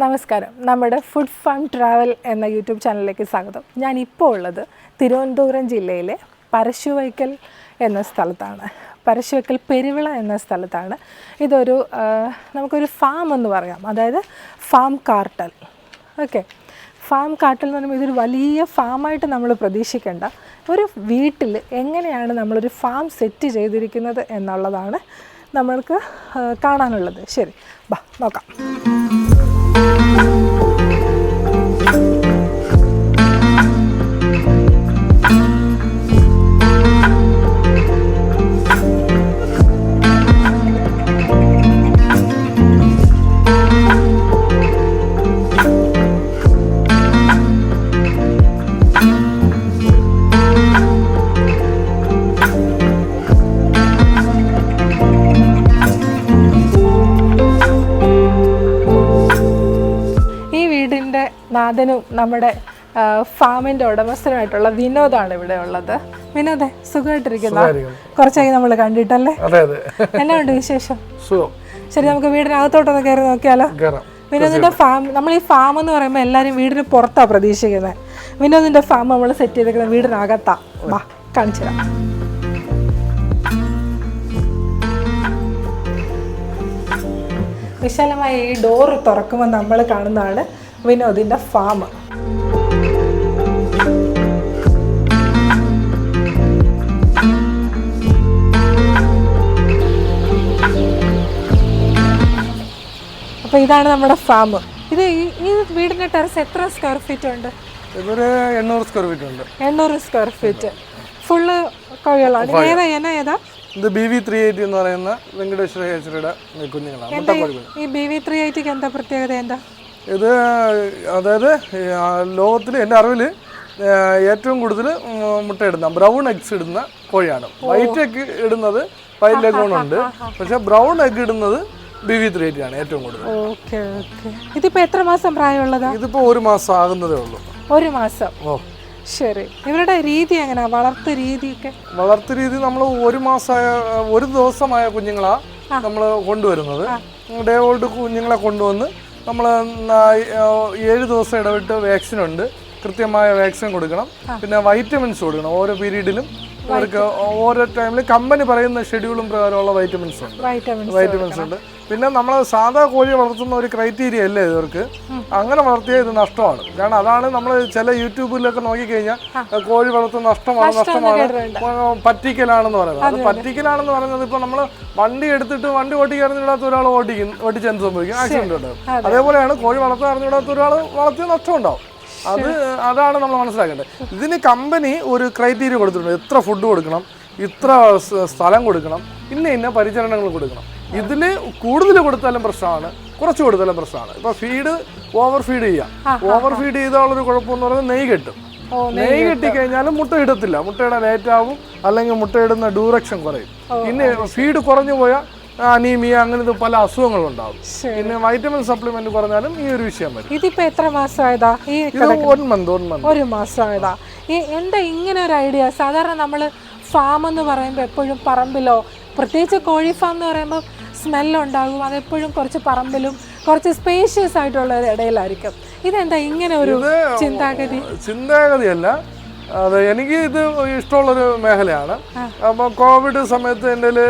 നമസ്കാരം. നമ്മുടെ food farm travel എന്ന യൂട്യൂബ് ചാനലിലേക്ക് സ്വാഗതം. ഞാൻ ഇപ്പോൾ ഉള്ളത് തിരുവനന്തപുരം ജില്ലയിലെ പരശുവൈക്കൽ എന്ന സ്ഥലത്താണ്. പരശുവൈക്കൽ പെരുവിള എന്ന സ്ഥലത്താണ്. ഇതൊരു നമുക്കൊരു ഫാം എന്ന് പറയാം. അതായത് ഫാം കാർട്ടൽ ഓക്കെ ഫാം കാട്ടിൽ എന്ന് പറയുമ്പോൾ ഇതൊരു വലിയ ഫാമായിട്ട് നമ്മൾ പ്രതീക്ഷിക്കേണ്ട ഒരു വീട്ടിൽ എങ്ങനെയാണ് നമ്മളൊരു ഫാം സെറ്റ് ചെയ്തിരിക്കുന്നത് എന്നുള്ളതാണ് നമ്മൾക്ക് കാണാനുള്ളത്. ശരി. ബാ നോക്കാം. നാഥനും നമ്മുടെ ഫാമിന്റെ ഫാമിന്റെ ഉടമസ്ഥനുമായിട്ടുള്ള വിനോദാണ് ഇവിടെ ഉള്ളത്. വിനോദേ സുഖമായിട്ടിരിക്കുന്ന? കുറച്ചായി നമ്മൾ കണ്ടിട്ടല്ലേ? എന്നാ ഉണ്ട് വിശേഷം? ശരി നമുക്ക് വീടിനകത്തോട്ടൊന്ന് കയറി നോക്കിയാലോ? വിനോദിന്റെ ഫാം നമ്മൾ ഈ ഫാം എന്ന് പറയുമ്പോൾ എല്ലാവരും വീടിന് പുറത്താ പ്രതീക്ഷിക്കുന്നത് വിനോദിന്റെ ഫാം നമ്മൾ സെറ്റ് ചെയ്തേക്കുന്നത് വീടിനകത്താ. വാ കാണിച്ചു തരാം. വിശാലമായ ഈ ഡോറ് തുറക്കുമ്പോൾ നമ്മൾ കാണുന്നതാണ് വിനോദിന്റെ ഫാം അപ്പോൾ ഇതാണ് നമ്മുടെ ഫാം ഇത് ഈ വീടിന്റെ വീടിന്റെ ടെറസ് എത്ര സ്ക്വയർ ഫീറ്റ് ഉണ്ട്? ഇതൊരു എണ്ണൂറ് സ്ക്വയർ ഫീറ്റ് ഉണ്ട്. എണ്ണൂറ് സ്ക്വയർ ഫീറ്റ് ഫുള്ള് കോഴികളാണ്. ഏതാ എന്നാ ഏതാ? ഇത് ബി വി ത്രീ എയ്റ്റി എന്ന് പറയുന്ന വെങ്കടേശ്വര ഹേച്ചറിയുടെ കുഞ്ഞുങ്ങളാണ്. ഈ ബി വി ത്രീ എയ്റ്റിക്ക് എന്താ പ്രത്യേകത? എന്താ? ഇത് അതായത് ലോകത്തിൽ എന്റെ അറിവിൽ ഏറ്റവും കൂടുതൽ മുട്ട ഇടുന്ന ബ്രൗൺ എഗ്സ് ഇടുന്ന കോഴിയാണ്. വൈറ്റ് എഗ് ഇടുന്നത് വൈറ്റ് ലെഗോൺ ഉണ്ട്. പക്ഷെ ബ്രൗൺ എഗ് ഇടുന്നത് ബി വി ത്രീ എയ്റ്റി ആണ് ഏറ്റവും കൂടുതൽ ഇതിപ്പോ എത്ര മാസം പ്രായമുള്ളതാ? ഇതിപ്പോ ഒരു മാസം ആകുന്നതേ ഉള്ളൂ. ഒരു മാസം. ഓ. ശരി. ഇവരുടെ രീതി എങ്ങനെയാ വളർത്തു രീതിയൊക്കെ? വളർത്തു രീതി നമ്മൾ ഒരു മാസമായ ഒരു ദിവസമായ കുഞ്ഞുങ്ങളാ നമ്മൾ കൊണ്ടുവരുന്നത്. ഡേ ഓൾഡ് കുഞ്ഞുങ്ങളെ കൊണ്ടുവന്ന് നമ്മൾ ഏഴ് ദിവസം ഇടവിട്ട് വാക്സിൻ ഉണ്ട്. കൃത്യമായ വാക്സിൻ കൊടുക്കണം. പിന്നെ വൈറ്റമിൻസ് കൊടുക്കണം. ഓരോ പീരീഡിലും അവർക്ക് ഓരോ ടൈമിലും കമ്പനി പറയുന്ന ഷെഡ്യൂളും പ്രകാരമുള്ള വൈറ്റമിൻസ് ഉണ്ട്. വൈറ്റമിൻസ് വൈറ്റമിൻസ് ഉണ്ട്. പിന്നെ നമ്മൾ സാധാ കോഴി വളർത്തുന്ന ഒരു ക്രൈറ്റീരിയ അല്ലേ ഇവർക്ക്? അങ്ങനെ വളർത്തിയാൽ ഇത് നഷ്ടമാണ്. കാരണം അതാണ് നമ്മൾ ചില യൂട്യൂബിലൊക്കെ നോക്കിക്കഴിഞ്ഞാൽ കോഴി വളർത്തുന്ന നഷ്ടമാണ് നഷ്ടമാണ്. പറ്റിക്കലാണെന്ന് പറയുന്നത്. അത് പറ്റിക്കലാണെന്ന് പറയുന്നത് ഇപ്പൊ നമ്മൾ വണ്ടി എടുത്തിട്ട് വണ്ടി ഓടിക്കാൻ അറിഞ്ഞിടാത്ത ഒരാൾ ഓട്ടിക്കും ഓട്ടിച്ച് എന്ത് സംഭവിക്കും? ആക്സിഡന്റ് ഉണ്ടാവും അതേപോലെയാണ് കോഴി വളർത്താൻ അറിഞ്ഞിടാത്ത ഒരാൾ വളർത്തിയ നഷ്ടം ഉണ്ടാവും. അത് അതാണ് നമ്മൾ മനസ്സിലാക്കേണ്ടത്. ഇതിന് കമ്പനി ഒരു ക്രൈറ്റീരിയ കൊടുത്തിട്ടുണ്ട്. എത്ര ഫുഡ് കൊടുക്കണം ഇത്ര സ്ഥലം കൊടുക്കണം ഇന്ന ഇന്ന പരിചരണങ്ങൾ കൊടുക്കണം. ഇതിൽ കൂടുതൽ കൊടുത്താലും പ്രശ്നമാണ് കുറച്ച് കൊടുത്താലും പ്രശ്നമാണ്. ഇപ്പൊ ഫീഡ് ഓവർ ഫീഡ് ചെയ്യാം. ഓവർ ഫീഡ് ചെയ്താലുള്ളൊരു കുഴപ്പമെന്ന് പറയുന്നത് നെയ് കെട്ടും. നെയ് കെട്ടി. കഴിഞ്ഞാലും മുട്ട ഇടത്തില്ല. മുട്ടയുടെ ലേറ്റ് ആവും അല്ലെങ്കിൽ മുട്ടയിടുന്ന ഡ്യൂറക്ഷൻ കുറയും. പിന്നെ ഫീഡ് കുറഞ്ഞു പോയാൽ അനീമിയ അങ്ങനത്തെ പല അസുഖങ്ങളും ഉണ്ടാവും. ശരി. പിന്നെ വൈറ്റമിൻ സപ്ലിമെന്റ് കുറഞ്ഞാലും ഈ ഒരു വിഷയം വരും. ഇതിപ്പോ എത്ര മാസമായതാ ഈ ഒരു മന്ത് ഒരു മന്ത് ഒരു മാസമായതാ. ഈ എന്താ ഇങ്ങനെ ഒരു ഐഡിയ സാധാരണ നമ്മൾ ഫാം എന്ന് പറയുമ്പോൾ എപ്പോഴും പറമ്പിലോ പ്രത്യേകിച്ച് കോഴി ഫാം എന്ന് പറയുമ്പോൾ സ്മെല്ലുണ്ടാകും അതെപ്പോഴും കുറച്ച് പറമ്പിലും കുറച്ച് സ്പേഷ്യസ് ആയിട്ടുള്ള ഇടയിലായിരിക്കും. ഇതെന്താ ഇങ്ങനെ ഒരു ചിന്താഗതി? ചിന്താഗതിയല്ല. അത് എനിക്ക് ഇത് ഇഷ്ടമുള്ളൊരു മേഖലയാണ്. അപ്പോൾ കോവിഡ് സമയത്ത് എന്റെ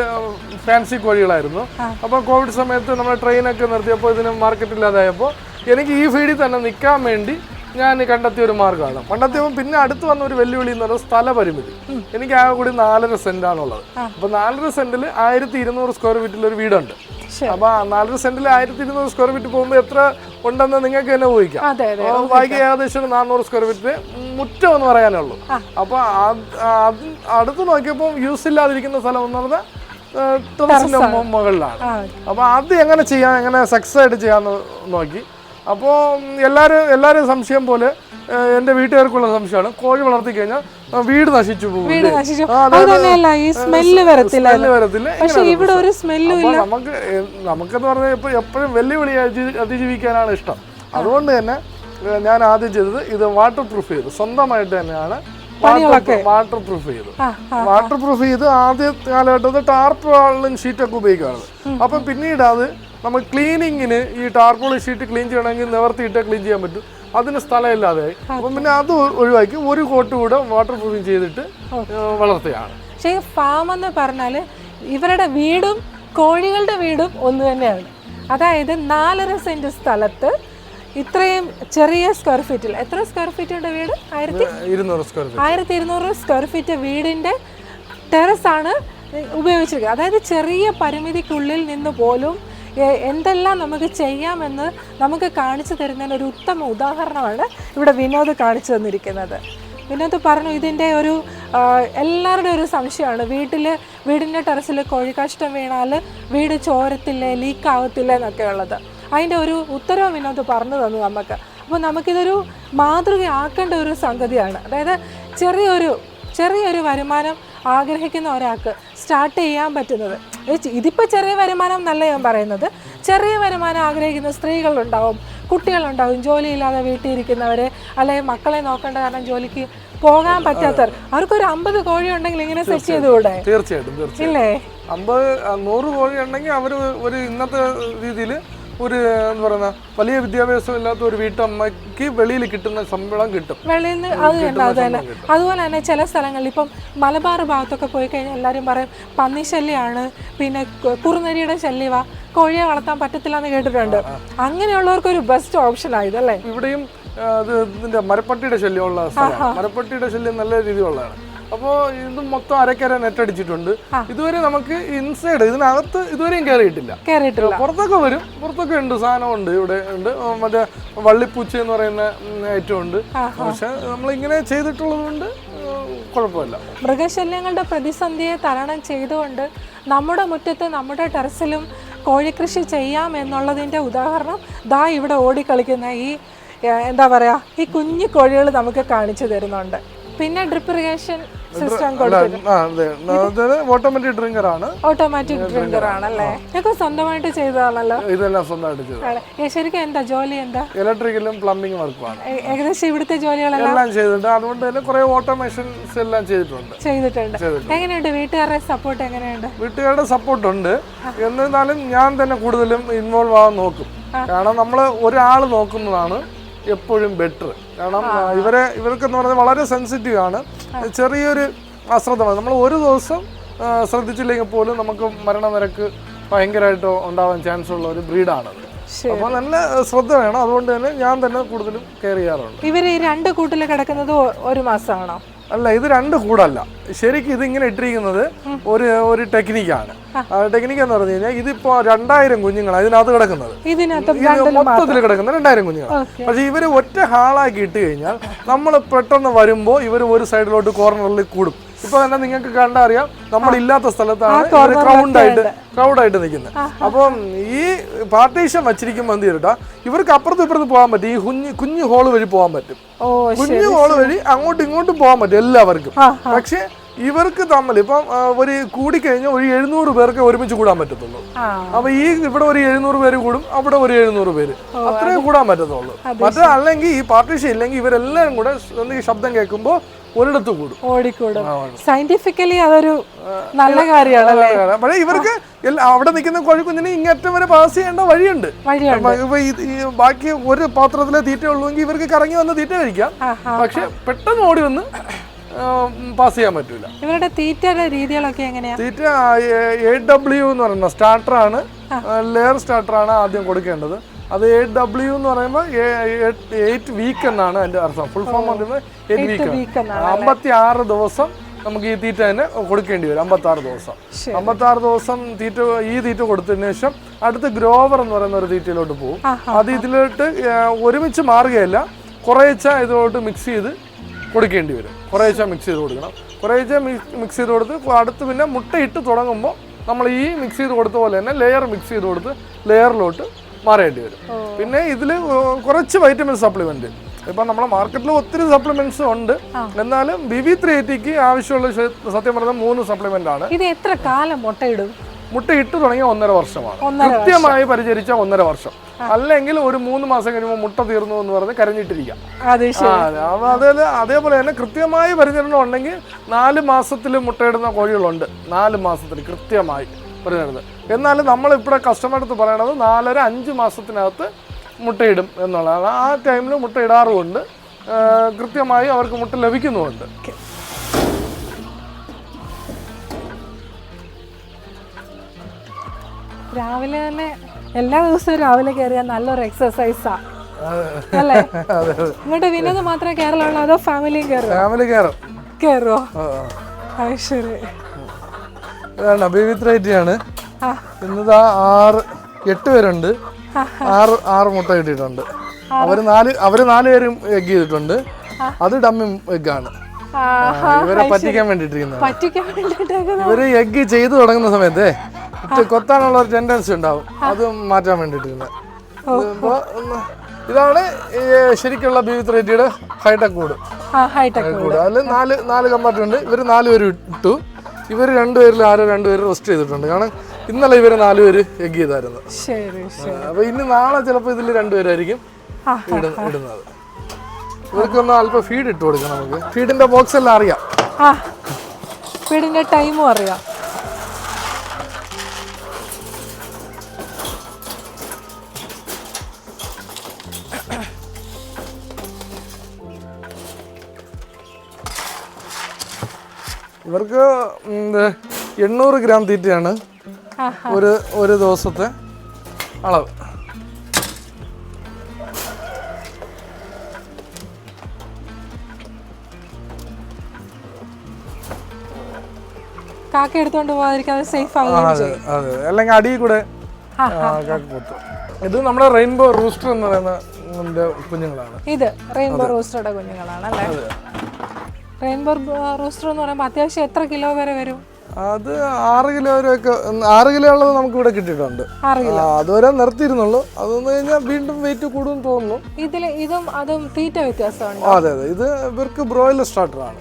ഫാൻസി കോഴികളായിരുന്നു. അപ്പോൾ കോവിഡ് സമയത്ത് നമ്മൾ ട്രെയിനൊക്കെ നിർത്തിയപ്പോൾ ഇതിന് മാർക്കറ്റ് ഇല്ലാതായപ്പോൾ എനിക്ക് ഈ ഫീൽഡിൽ തന്നെ നിൽക്കാൻ വേണ്ടി ഞാൻ കണ്ടെത്തിയ ഒരു മാർഗമാണ്. കണ്ടെത്തിയപ്പോൾ പിന്നെ അടുത്ത് വന്ന ഒരു വെല്ലുവിളി എന്ന് പറയുന്നത് സ്ഥലപരിമിതി എനിക്ക് ആകെ കൂടി നാലര സെന്റാണുള്ളത്. അപ്പൊ നാലര സെന്റിൽ ആയിരത്തി ഇരുന്നൂറ് സ്ക്വയർ ഫീറ്റിൽ ഒരു വീടുണ്ട്. അപ്പൊ ആ നാലര സെന്റിൽ ആയിരത്തി ഇരുന്നൂറ് സ്ക്വയർ ഫീറ്റ് പോകുമ്പോൾ എത്ര ഉണ്ടെന്ന് നിങ്ങൾക്ക് തന്നെ ഊഹിക്കാം. ബാക്കി ഏകദേശം നാനൂറ് സ്ക്വയർ ഫീറ്റ് മുറ്റം എന്ന് പറയാനേ ഉള്ളൂ. അപ്പൊ അടുത്ത് നോക്കിയപ്പോൾ യൂസ് ഇല്ലാതിരിക്കുന്ന സ്ഥലം എന്ന് പറഞ്ഞാൽ ടെറസിന്റെ മുകളിലാണ്. അപ്പൊ അത് എങ്ങനെ ചെയ്യാം എങ്ങനെ സക്സസ് ആയിട്ട് ചെയ്യാന്ന് നോക്കി. അപ്പോൾ എല്ലാവരും എല്ലാവരും സംശയം പോലെ എന്റെ വീട്ടുകാർക്കുള്ള സംശയമാണ്. കോഴി വളർത്തി കഴിഞ്ഞാൽ വീട് നശിച്ചു പോകും വീട് നശിച്ചു ആ, അത് തന്നെയല്ല ഈ സ്മെല്ല് വരത്തില്ല വരത്തില്ല. പക്ഷെ ഇവിടെ ഒരു സ്മെല്ലും നമുക്ക് നമുക്കെന്ന് പറഞ്ഞാൽ ഇപ്പൊ എപ്പോഴും വെല്ലുവിളി അതി- അതിജീവിക്കാനാണ് ഇഷ്ടം. അതുകൊണ്ട് തന്നെ ഞാൻ ആദ്യം ചെയ്തത് ഇത് വാട്ടർ പ്രൂഫ് ചെയ്തു. സ്വന്തമായിട്ട് തന്നെയാണ് വാട്ടർ പ്രൂഫ് ചെയ്ത് വാട്ടർ പ്രൂഫ് ചെയ്ത് ആദ്യ കാലഘട്ടത്തിൽ ടാർപ്പാളിൻ ഷീറ്റൊക്കെ ഉപയോഗിക്കുകയാണ് അപ്പം പിന്നീട് അത് നമുക്ക് ക്ലീനിങ്ങിന് ഈ ടാർപോളി ഷീറ്റ് ക്ലീൻ ചെയ്യണമെങ്കിൽ നിവർത്തിയിട്ടേ ക്ലീൻ ചെയ്യാൻ പറ്റും. അതിന് സ്ഥലമില്ലാതെ അപ്പം പിന്നെ അത് ഒഴിവാക്കി ഒരു കോട്ട് കൂടെ വാട്ടർ പ്രൂഫിങ് ചെയ്തിട്ട് വളർത്തുകയാണ്. പക്ഷേ ഫാം എന്ന് പറഞ്ഞാൽ ഇവരുടെ വീടും കോഴികളുടെ വീടും ഒന്ന് തന്നെയാണ്. അതായത് നാലര സെന്റ് സ്ഥലത്ത് ഇത്രയും ചെറിയ സ്ക്വയർ ഫീറ്റിൽ എത്ര സ്ക്വയർ ഫീറ്റിന്റെ വീട്? ആയിരത്തി? ഇരുന്നൂറ് സ്ക്വയർ ഫീറ്റ് ആയിരത്തി ഇരുന്നൂറ് സ്ക്വയർ ഫീറ്റ് വീടിന്റെ ടെറസ് ആണ് ഉപയോഗിച്ചിരിക്കുന്നത്. അതായത് ചെറിയ പരിമിതിക്കുള്ളിൽ നിന്ന് പോലും എന്തെല്ലാം നമുക്ക് ചെയ്യാമെന്ന് നമുക്ക് കാണിച്ചു തരുന്നതിന് ഒരു ഉത്തമ ഉദാഹരണമാണ് ഇവിടെ വിനോദ് കാണിച്ചു തന്നിരിക്കുന്നത്. വിനോദ് പറഞ്ഞു ഇതിന്റെ ഒരു എല്ലാവരുടെയും ഒരു സംശയമാണ്. വീട്ടിൽ വീടിന്റെ ടെറസിൽ കോഴിക്കാഷ്ടം വീണാൽ വീട് ചോരത്തില്ലേ ലീക്ക് ആവത്തില്ലേ എന്നൊക്കെ ഉള്ളത് അതിന്റെ ഒരു ഉത്തരവ് വിനോദ് പറഞ്ഞു തന്നു നമുക്ക്. അപ്പോൾ നമുക്കിതൊരു മാതൃകയാക്കേണ്ട ഒരു സംഗതിയാണ്. അതായത് ചെറിയൊരു ചെറിയൊരു വരുമാനം ആഗ്രഹിക്കുന്ന ഒരാൾക്ക് സ്റ്റാർട്ട് ചെയ്യാൻ പറ്റുന്നത്. ഇതിപ്പോൾ ചെറിയ വരുമാനം എന്നല്ല ഞാൻ പറയുന്നത്. ചെറിയ വരുമാനം ആഗ്രഹിക്കുന്ന സ്ത്രീകളുണ്ടാവും കുട്ടികളുണ്ടാവും ജോലിയില്ലാതെ വീട്ടിൽ ഇരിക്കുന്നവർ അല്ലെങ്കിൽ മക്കളെ നോക്കേണ്ട കാരണം ജോലിക്ക് പോകാൻ പറ്റാത്തവർ. അവർക്കൊരു അമ്പത് കോഴി ഉണ്ടെങ്കിൽ ഇങ്ങനെ സെറ്റ് ചെയ്തുകൂടെ? തീർച്ചയായിട്ടും ഇല്ലേ? അമ്പത് നൂറ് കോഴി ഉണ്ടെങ്കിൽ അവർ ഒരു ഇന്നത്തെ രീതിയിൽ ഒരു എന്താ പറയുന്ന വലിയ വിദ്യാഭ്യാസം ഇല്ലാത്ത ഒരു വീട്ടമ്മയ്ക്ക് വെളിയിൽ കിട്ടുന്ന ശമ്പളം കിട്ടും. വെളിയിൽ നിന്ന് അത് തന്നെ അത് തന്നെ. അതുപോലെ തന്നെ ചില സ്ഥലങ്ങളിൽ ഇപ്പം മലബാർ ഭാഗത്തൊക്കെ പോയി കഴിഞ്ഞാൽ എല്ലാവരും പറയും പന്നി ശല്യമാണ് പിന്നെ കുറുനരിയുടെ ശല്യവാ കോഴിയെ വളർത്താൻ പറ്റത്തില്ല എന്ന് കേട്ടിട്ടുണ്ട് അങ്ങനെയുള്ളവർക്ക് ഒരു ബെസ്റ്റ് ഓപ്ഷൻ ആയതല്ലേ ഇവിടെയും ഇത് ഇതിന്റെ മരപ്പട്ടിയുടെ ശല്യമുള്ള മരപ്പട്ടിയുടെ ശല്യം നല്ല രീതിയിലുള്ളതാണ്. അപ്പോൾ ഇത് മൊത്തം അരക്കര നെറ്റ് അടിച്ചിട്ടുണ്ട്. ഇതുവരെ നമുക്ക് ഇൻസൈഡ് ഇതിനകത്ത് ഇതുവരെയും കയറിയിട്ടില്ല കയറിയിട്ടില്ല പുറത്തൊക്കെ വരും. പുറത്തൊക്കെ ഉണ്ട് സാധനമുണ്ട് ഇവിടെ ഉണ്ട്. മറ്റേ വള്ളിപ്പൂച്ച എന്ന് പറയുന്ന ഐറ്റം ഉണ്ട്. പക്ഷെ നമ്മളിങ്ങനെ ചെയ്തിട്ടുള്ളത് കൊണ്ട് കുഴപ്പമില്ല. മൃഗശല്യങ്ങളുടെ പ്രതിസന്ധിയെ തരണം ചെയ്തുകൊണ്ട് നമ്മുടെ മുറ്റത്ത് നമ്മുടെ ടെറസിലും കോഴിക്കൃഷി ചെയ്യാം എന്നുള്ളതിന്റെ ഉദാഹരണം ദാ ഇവിടെ ഓടിക്കളിക്കുന്ന ഈ എന്താ പറയുക ഈ കുഞ്ഞു കോഴികൾ നമുക്ക് കാണിച്ചു തരുന്നുണ്ട്. പിന്നെ drip irrigation system automatic drinker ആണ്. ഓട്ടോമാറ്റിക് ഡ്രിങ്കർ ആണല്ലേ? ഇതൊക്കെ സ്വന്തമായിട്ട് ചെയ്തതാണല്ലോ? ഇതെല്ലാം സ്വന്തമായിട്ട് ചെയ്തു. ശരിക്കും എന്താ ജോലി എന്താ? ഇലക്ട്രിക്കലും പ്ലംബിംഗ് വർക്കും ആണ്. ഏകദേശം ഇവിടുത്തെ ജോലികളെല്ലാം? എല്ലാം ചെയ്തിട്ടുണ്ട്. അതുകൊണ്ട് തന്നെ കുറെ ഓട്ടോമേഷൻസ് എല്ലാം ചെയ്തിട്ടുണ്ട്. ചെയ്തിട്ടുണ്ട്. ചെയ്തിട്ടുണ്ട്. എങ്ങനെയുണ്ട്? വീട്ടുകാരുടെ സപ്പോർട്ട് എങ്ങനെയുണ്ട്? വീട്ടുകാരുടെ സപ്പോർട്ട് ഉണ്ട്. എന്നിരുന്നാലും ഞാൻ തന്നെ കൂടുതലും ഇൻവോൾവ് ആവാൻ നോക്കും. കാരണം നമ്മൾ ഒരാൾ നോക്കുന്നതാണ് എപ്പോഴും ബെറ്റർ കാരണം ഇവരെ ഇവരെ ഇവർക്കെന്ന് പറയുന്നത് വളരെ സെൻസിറ്റീവ് ആണ്. ചെറിയൊരു അശ്രദ്ധമാണ്. നമ്മൾ ഒരു ദിവസം ശ്രദ്ധിച്ചില്ലെങ്കിൽ പോലും നമുക്ക് മരണനിരക്ക് ഭയങ്കരമായിട്ട് ഉണ്ടാവാൻ ചാൻസ് ഉള്ള ഒരു ബ്രീഡാണത് അപ്പൊ അപ്പോൾ നല്ല ശ്രദ്ധ വേണം. അതുകൊണ്ട് തന്നെ ഞാൻ തന്നെ കൂടുതലും കെയർ ചെയ്യാറുണ്ട്. ഇവർ ഈ രണ്ട് കൂട്ടിൽ കിടക്കുന്നത് ഒരു മാസമാണോ അല്ല ഇത് രണ്ട് കൂടല്ല. ശരിക്കും ഇതിങ്ങനെ ഇട്ടിരിക്കുന്നത് ഒരു ഒരു ടെക്നിക്കാണ്. ടെക്നിക്ക് എന്ന് പറഞ്ഞു കഴിഞ്ഞാൽ ഇതിപ്പോ രണ്ടായിരം കുഞ്ഞുങ്ങളാണ് ഇതിനകത്ത് കിടക്കുന്നത്. മൊത്തത്തിൽ കിടക്കുന്ന രണ്ടായിരം കുഞ്ഞുങ്ങൾ പക്ഷെ ഇവർ ഒറ്റ ഹാളാക്കി ഇട്ട് കഴിഞ്ഞാൽ നമ്മൾ പെട്ടെന്ന് വരുമ്പോൾ ഇവർ ഒരു സൈഡിലോട്ട് കോർണറിൽ കൂടും. ഇപ്പൊ തന്നെ നിങ്ങൾക്ക് കണ്ടറിയാം നമ്മളില്ലാത്ത സ്ഥലത്താണ് ക്രൗഡ് ആയിട്ട് ക്രൗഡ് ആയിട്ട് നിൽക്കുന്നത്. അപ്പം ഈ പാർട്ടീഷൻ വച്ചിരിക്കുമ്പോൾ എന്ത് ചെയ്തിട്ടാ ഇവർക്ക് അപ്പുറത്തും ഇപ്പുറത്ത് പോകാൻ പറ്റും. ഈ കുഞ്ഞ് കുഞ്ഞു ഹോൾ വഴി പോകാൻ പറ്റും. കുഞ്ഞു ഹോൾ വഴി അങ്ങോട്ടും ഇങ്ങോട്ടും പോകാൻ പറ്റും എല്ലാവർക്കും. പക്ഷെ ഇവർക്ക് തമ്മിൽ ഇപ്പം ഒരു കൂടിക്കഴിഞ്ഞാൽ ഒരു എഴുന്നൂറ് പേർക്ക് ഒരുമിച്ച് കൂടാൻ പറ്റത്തുള്ളൂ. അപ്പൊ ഈ ഇവിടെ ഒരു എഴുന്നൂറ് പേര് കൂടും അവിടെ ഒരു എഴുന്നൂറ് പേര്. അത്രേ കൂടാൻ പറ്റത്തുള്ളൂ. മറ്റേ അല്ലെങ്കിൽ ഈ പാർട്ടിഷൻ ഇല്ലെങ്കിൽ ഇവരെല്ലാം കൂടെ എന്തെങ്കിലും ശബ്ദം കേൾക്കുമ്പോൾ ഒരിടത്ത് കൂടും. ഓടിക്കൂടും. സയന്റിഫിക്കലി അതൊരു നല്ല കാര്യമാണ് പക്ഷേ ഇവർക്ക് അവിടെ നിൽക്കുന്ന കോഴിക്കുഞ്ഞിന് ഇങ്ങറ്റം വരെ പാസ് ചെയ്യേണ്ട വഴിയുണ്ട്. ബാക്കി ഒരു പാത്രത്തിലെ തീറ്റ ഉള്ളുവെങ്കിൽ ഇവർക്ക് കറങ്ങി വന്ന് തീറ്റ കഴിക്കാം. പക്ഷെ പെട്ടെന്ന് ഓടി വന്ന് പാസ് ചെയ്യാൻ പറ്റൂല. ഇവരുടെ തീറ്റയുടെ രീതികളൊക്കെ എങ്ങനെയാ? തീറ്റ എ ഡബ്ല്യു എന്ന് പറയുന്ന സ്റ്റാർട്ടറാണ് ലെയർ സ്റ്റാർട്ടറാണ് ആദ്യം കൊടുക്കേണ്ടത്. അത് എ ഡബ്ല്യു എന്ന് പറയുമ്പോൾ എയ്റ്റ് വീക്ക് എന്നാണ് അതിന്റെ അർത്ഥം. ഫുൾ ഫോം പറയുന്നത് എയ്റ്റ് വീക്ക് അമ്പത്തി ആറ് ദിവസം നമുക്ക് ഈ തീറ്റ തന്നെ കൊടുക്കേണ്ടി വരും. അമ്പത്തി ആറ് ദിവസം. ശരി. അമ്പത്തി ആറ് ദിവസം തീറ്റ ഈ തീറ്റ കൊടുത്തതിന് ശേഷം അടുത്ത് ഗ്രോവർ എന്ന് പറയുന്ന ഒരു തീറ്റയിലോട്ട് പോകും. അത് ഇതിലോട്ട് ഒരുമിച്ച് മാറുകയല്ല. കുറേച്ച ഇതിലോട്ട് മിക്സ് ചെയ്ത് കൊടുക്കേണ്ടി വരും. കുറേശ്ശെ മിക്സ് ചെയ്ത് കൊടുക്കണം. കുറേശ്ശെ മിക്സ് ചെയ്ത് കൊടുത്ത് അടുത്ത് പിന്നെ മുട്ടയിട്ട് തുടങ്ങുമ്പോൾ നമ്മൾ ഈ മിക്സ് ചെയ്ത് കൊടുത്ത പോലെ തന്നെ ലെയർ മിക്സ് ചെയ്ത് കൊടുത്ത് ലെയറിലോട്ട് മാറേണ്ടി വരും. പിന്നെ ഇതിൽ കുറച്ച് വൈറ്റമിൻ സപ്ലിമെന്റ് ഇപ്പം നമ്മുടെ മാർക്കറ്റിൽ ഒത്തിരി സപ്ലിമെന്റ്സ് ഉണ്ട്. എന്നാലും ബി വി ത്രീ എയ്റ്റിക്ക് ആവശ്യമുള്ള സത്യം പറഞ്ഞാൽ മൂന്ന് സപ്ലിമെന്റ് ആണ്. ഇത് എത്ര കാലം മുട്ടയിടും മുട്ട ഇട്ട് തുടങ്ങിയ ഒന്നര വർഷമാണ്. കൃത്യമായി പരിചരിച്ച ഒന്നര വർഷം. അല്ലെങ്കിൽ ഒരു മൂന്ന് മാസം കഴിയുമ്പോൾ മുട്ട തീർന്നു എന്ന് പറഞ്ഞ് കരഞ്ഞിട്ടിരിക്കാം. അതായത് അതേപോലെ അതേപോലെ തന്നെ കൃത്യമായി പരിചരണം ഉണ്ടെങ്കിൽ നാല് മാസത്തിൽ മുട്ടയിടുന്ന കോഴികളുണ്ട്. നാല് മാസത്തിൽ കൃത്യമായി പരിചരണം. എന്നാൽ നമ്മളിവിടെ കസ്റ്റമർ അടുത്ത് പറയണത് നാലര അഞ്ച് മാസത്തിനകത്ത് മുട്ടയിടും എന്നുള്ളതാണ്. ആ ടൈമിൽ മുട്ട ഇടാറുമുണ്ട് കൃത്യമായി അവർക്ക് മുട്ട ലഭിക്കുന്നുമുണ്ട്. രാവിലെ തന്നെ എല്ലാ ദിവസവും രാവിലെ കയറിയാൽ നല്ലൊരു എക്സസൈസാ അല്ലേ? ഇങ്ങോട്ട് വിനോദ് മാത്രമേ കേരളമുള്ളൂ അതോ ഫാമിലിയും കയറുമോ ഫാമിലി കയറും. കയറുമോ. അത് ശരി. ഇതാണ് അഭിവിത്രൈറ്റിയാണ് ഇന്നിതാ ആറ് എട്ട് പേരുണ്ട്. ആറ് ആറ് മുട്ട കിട്ടിയിട്ടുണ്ട്. അവർ നാല് അവർ നാല് പേരും എഗ് ചെയ്തിട്ടുണ്ട്. അത് ഡമ്മി എഗ്ഗാണ് ആ ഇവരെ പറ്റിക്കാൻ വേണ്ടിട്ടിരിക്കുന്നത് ഇവർ എഗ് ചെയ്തു തുടങ്ങുന്ന സമയത്ത് കൊത്താനുള്ള ഒരു ടെൻഡൻസി ഉണ്ടാവും. അത് മാറ്റാൻ വേണ്ടിയിട്ടുണ്ട് ഇതാണ് ശരിക്കുള്ള ബി ഹൈടെക് കൂട് ഹൈടെക് കൂട് അതിൽ നാല് നാല് കമ്പാർട്ട്മെന്റ് ഇവർ നാല് പേര് ഇട്ടു. ഇവർ രണ്ടുപേരിൽ ആരോ രണ്ടുപേര് റെസ്റ്റ് ചെയ്തിട്ടുണ്ട്. കാരണം ഇന്നലെ ഇവർ നാലുപേര് എഗ് ചെയ്തായിരുന്നു. അപ്പൊ ഇനി നാളെ ചിലപ്പോൾ ഇതിൽ രണ്ടുപേരായിരിക്കും ഇടുന്നത്. ഇവർക്കൊന്ന് അല്പം ഫീഡ് ഇട്ട് കൊടുക്കണം നമുക്ക്. ഫീഡിന്റെ ബോക്സ് എല്ലാം അറിയാം. വീടിന്റെ ടൈമും അറിയാം. ഇവർക്ക് എണ്ണൂറ് ഗ്രാം തീറ്റയാണ് ഒരു ഒരു ദിവസത്തെ അളവ്. കാക്ക എടുത്തോണ്ട് പോകാതിരിക്കാതെ സേഫ് ആവുകയും അതെ അതെ അല്ലെങ്കിൽ അടിയിൽ കൂടെ കാക്ക കുത്തും ഇത് നമ്മുടെ റെയിൻബോ റൂസ്റ്റർ എന്ന് പറയുന്ന കുഞ്ഞുങ്ങളാണ്. ഇത് റെയിൻബോ റൂസ്റ്ററുടെ കുഞ്ഞുങ്ങളാണ് അല്ലേ റെയിൻബോ റോസ്റ്റർ എന്ന് പറയുമ്പോൾ അത്യാവശ്യം എത്ര കിലോ വരെ വരും? അത് ആറ് കിലോ വരെയൊക്കെ ആറ് കിലോ ഉള്ളത് നമുക്ക് ഇവിടെ കിട്ടിയിട്ടുണ്ട്. അതുവരെ നിർത്തിയിരുന്നുള്ളൂ. അതെന്ന് കഴിഞ്ഞാൽ വീണ്ടും വെയിറ്റ് കൂടും തോന്നുന്നു. ഇതിൽ ഇതും അതും തീറ്റ വ്യത്യാസമാണ് അതെ അതെ. ഇത് ഇവർക്ക് ബ്രോയിലർ സ്റ്റാർട്ടറാണ്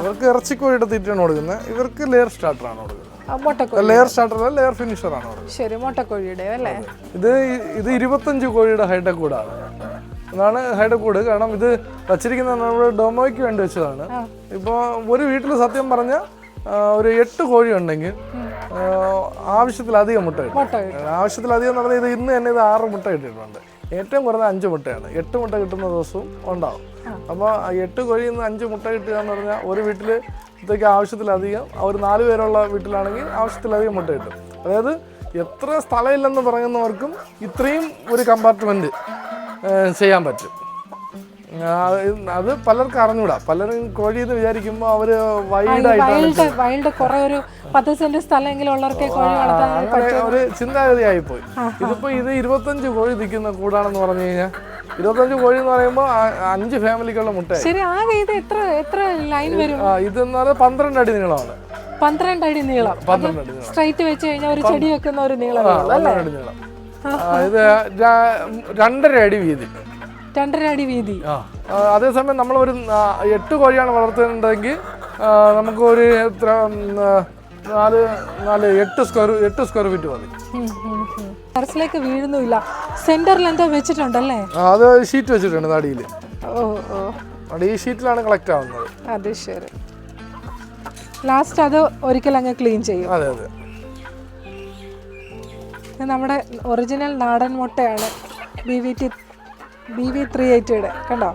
ഇവർക്ക് ഇറച്ചിക്കോഴിയുടെ തീറ്റയാണ് കൊടുക്കുന്നത്. ഇവർക്ക് ലെയർ സ്റ്റാർട്ടറാണ് കൊടുക്കുന്നത്. ലെയർ സ്റ്റാർട്ടർ ലെയർ ഫിനിഷറാണ് കൊടുക്കുന്നത്. ശരി മുട്ടക്കോഴിയുടെ അല്ലേ? ഇത് ഇത് ഇരുപത്തഞ്ച് കോഴിയുടെ ഹൈടെക് കൂടാണ്. അതാണ് ഹൈടെക് കൂട്. കാരണം ഇത് വച്ചിരിക്കുന്നത് നമ്മുടെ ഡൊമോയ്ക്ക് വേണ്ടി വെച്ചതാണ്. ഇപ്പോൾ ഒരു വീട്ടിൽ സത്യം പറഞ്ഞ ഒരു എട്ട് കോഴി ഉണ്ടെങ്കിൽ ആവശ്യത്തിലധികം മുട്ട കിട്ടും. ആവശ്യത്തിലധികം എന്ന് പറഞ്ഞാൽ ഇത് ഇന്ന് തന്നെ ഇത് ആറ് മുട്ട കിട്ടിയിട്ടുണ്ട്. ഏറ്റവും കുറഞ്ഞ അഞ്ച് മുട്ടയാണ്. എട്ട് മുട്ട കിട്ടുന്ന ദിവസവും ഉണ്ടാവും. അപ്പോൾ എട്ട് കോഴിയിൽ നിന്ന് അഞ്ച് മുട്ട കിട്ടുക എന്ന് പറഞ്ഞാൽ ഒരു വീട്ടിൽ ഇത്തേക്ക് ആവശ്യത്തിലധികം ഒരു നാല് പേരുള്ള വീട്ടിലാണെങ്കിൽ ആവശ്യത്തിലധികം മുട്ട കിട്ടും. അതായത് എത്ര സ്ഥലമില്ലെന്ന് പറയുന്നവർക്കും ഇത്രയും ഒരു കമ്പാർട്ട്മെന്റ് ചെയ്യാൻ പറ്റും. അത് പലർക്കും അറിഞ്ഞൂടാ. പലരും കോഴി എന്ന് വിചാരിക്കുമ്പോൾ അവർ വൈൽഡ് വൈൽഡ് കുറെ ഒരു പത്ത് സെന്റ് സ്ഥലമെങ്കിലും ഉള്ളവർക്കെ കോഴി അങ്ങനെ ഒരു ചിന്താഗതിയായി പോയി. ഇതിപ്പോ ഇത് ഇരുപത്തഞ്ച് കോഴി നിൽക്കുന്ന കൂടാണെന്ന് പറഞ്ഞു കഴിഞ്ഞാൽ ഇരുപത്തഞ്ച് കോഴി എന്ന് പറയുമ്പോൾ അഞ്ച് ഫാമിലിക്കുള്ള മുട്ട ശരി ആകെ ഇത് എത്ര എത്ര ലൈൻ വരും? ഇത് പറഞ്ഞാൽ പന്ത്രണ്ട് അടി നീളമാണ്. പന്ത്രണ്ട് അടി നീളം. സ്ട്രൈറ്റ് വെച്ച് കഴിഞ്ഞാൽ ഒരു ചെടി വെക്കുന്ന ഒരു നീളം നീളം. ഇത് രണ്ടര അടി വീതി. രണ്ടര അടി വീതി. അതേസമയം നമ്മൾ ഒരു എട്ട് കോഴിയാണ് വളർത്തുന്നുണ്ടെങ്കിൽ നമുക്ക് ഒരു എത്ര നാല് നാല് എട്ട് സ്ക്വയർ എട്ട് സ്ക്വയർ ഫീറ്റ് മതി. ടെറസിലേക്ക് വീഴുന്നില്ല സെന്ററിൽ എന്തോ വെച്ചിട്ടുണ്ടല്ലേ? അത് ഷീറ്റ് വെച്ചിട്ടുണ്ട് നടിയിൽ ഓ ഓ. ഈ ഷീറ്റിലാണ് കളക്ട് ആവുന്നത്. അത് ശരി. ലാസ്റ്റ് അത് ഒരിക്കൽ അങ്ങ് ക്ലീൻ ചെയ്യും. അതെ അതെ. നമ്മുടെ ഒറിജിനൽ നാടൻ മുട്ടയാണ് B V T B V three എയ്റ്റിയുടെ കണ്ടോ?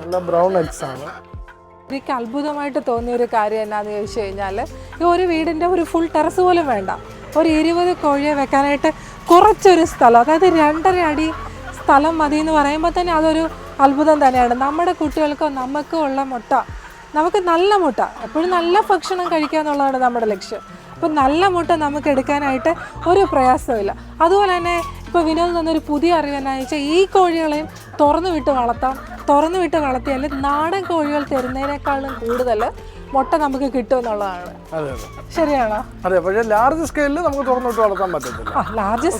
നല്ല ബ്രൗൺ എഗ്സ് ആണ്. എനിക്ക് അത്ഭുതമായിട്ട് തോന്നിയ ഒരു കാര്യം എന്നാന്ന് ചോദിച്ചു കഴിഞ്ഞാൽ ഈ ഒരു വീടിന്റെ ഒരു ഫുൾ ടെറസ് പോലും വേണ്ട. ഒരു ഇരുപത് കോഴിയെ വെക്കാനായിട്ട് കുറച്ചൊരു സ്ഥലം അതായത് രണ്ടര അടി സ്ഥലം മതി എന്ന് പറയുമ്പോൾ തന്നെ അതൊരു അത്ഭുതം തന്നെയാണ്. നമ്മുടെ കുട്ടികൾക്കോ നമുക്കോ ഉള്ള മുട്ട നമുക്ക് നല്ല മുട്ട എപ്പോഴും നല്ല ഭക്ഷണം കഴിക്കുക എന്നുള്ളതാണ് നമ്മുടെ ലക്ഷ്യം. അപ്പോൾ നല്ല മുട്ട നമുക്ക് എടുക്കാനായിട്ട് ഒരു പ്രയാസമില്ല അതുപോലെ തന്നെ ഇപ്പോൾ വിനോദ് തന്നൊരു പുതിയ അറിവ് എന്നാന്ന് വെച്ചാൽ ഈ കോഴികളെയും തുറന്നു വിട്ട് വളർത്താം. തുറന്നു വിട്ട് വളർത്തിയാൽ നാടൻ കോഴികൾ തരുന്നതിനേക്കാളും കൂടുതൽ മുട്ട നമുക്ക് കിട്ടും എന്നുള്ളതാണ്. ശരിയാണോ? അതെ പക്ഷേ ലാർജ് സ്കെയിലിൽ നമുക്ക് തുറന്നിട്ട് വളർത്താൻ പറ്റത്തില്ല. ലാർജ്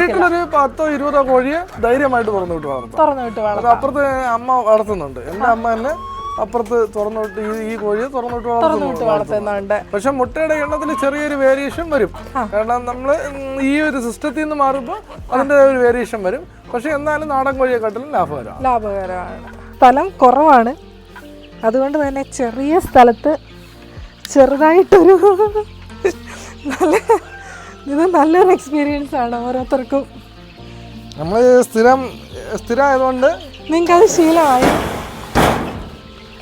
വീട്ടിലൊരു പത്തോ ഇരുപതോ കോഴിയെ ധൈര്യമായിട്ട് തുറന്നിട്ട് വളർത്താം. അപ്പുറത്ത് അമ്മ വളർത്തുന്നുണ്ട്. എന്റെ അമ്മ തന്നെ അപ്പുറത്ത് തുറന്നോട്ട് ഈ ഈ കോഴിയെ തുറന്നോട്ട് വളർത്തുന്നുണ്ട്. പക്ഷെ മുട്ടയുടെ എണ്ണത്തിൽ ചെറിയൊരു വേരിയേഷൻ വരും. കാരണം നമ്മൾ ഈ ഒരു സിസ്റ്റത്തിൽ നിന്ന് മാറുമ്പോൾ അതിന്റെ ഒരു വേരിയേഷൻ വരും. പക്ഷെ എന്നാലും നാടൻ കോഴിയെക്കാട്ടിലും ലാഭകരമാണ്. ലാഭകരമാണ്. സ്ഥലം കുറവാണ്. അതുകൊണ്ട് തന്നെ ചെറിയ സ്ഥലത്ത് ചെറുതായിട്ടൊരു നല്ല ഇത് നല്ലൊരു എക്സ്പീരിയൻസ് ആണ് ഓരോരുത്തർക്കും. നമ്മൾ സ്ഥിരം സ്ഥിരമായതുകൊണ്ട് നിങ്ങൾക്ക് അത് ശീലമായി?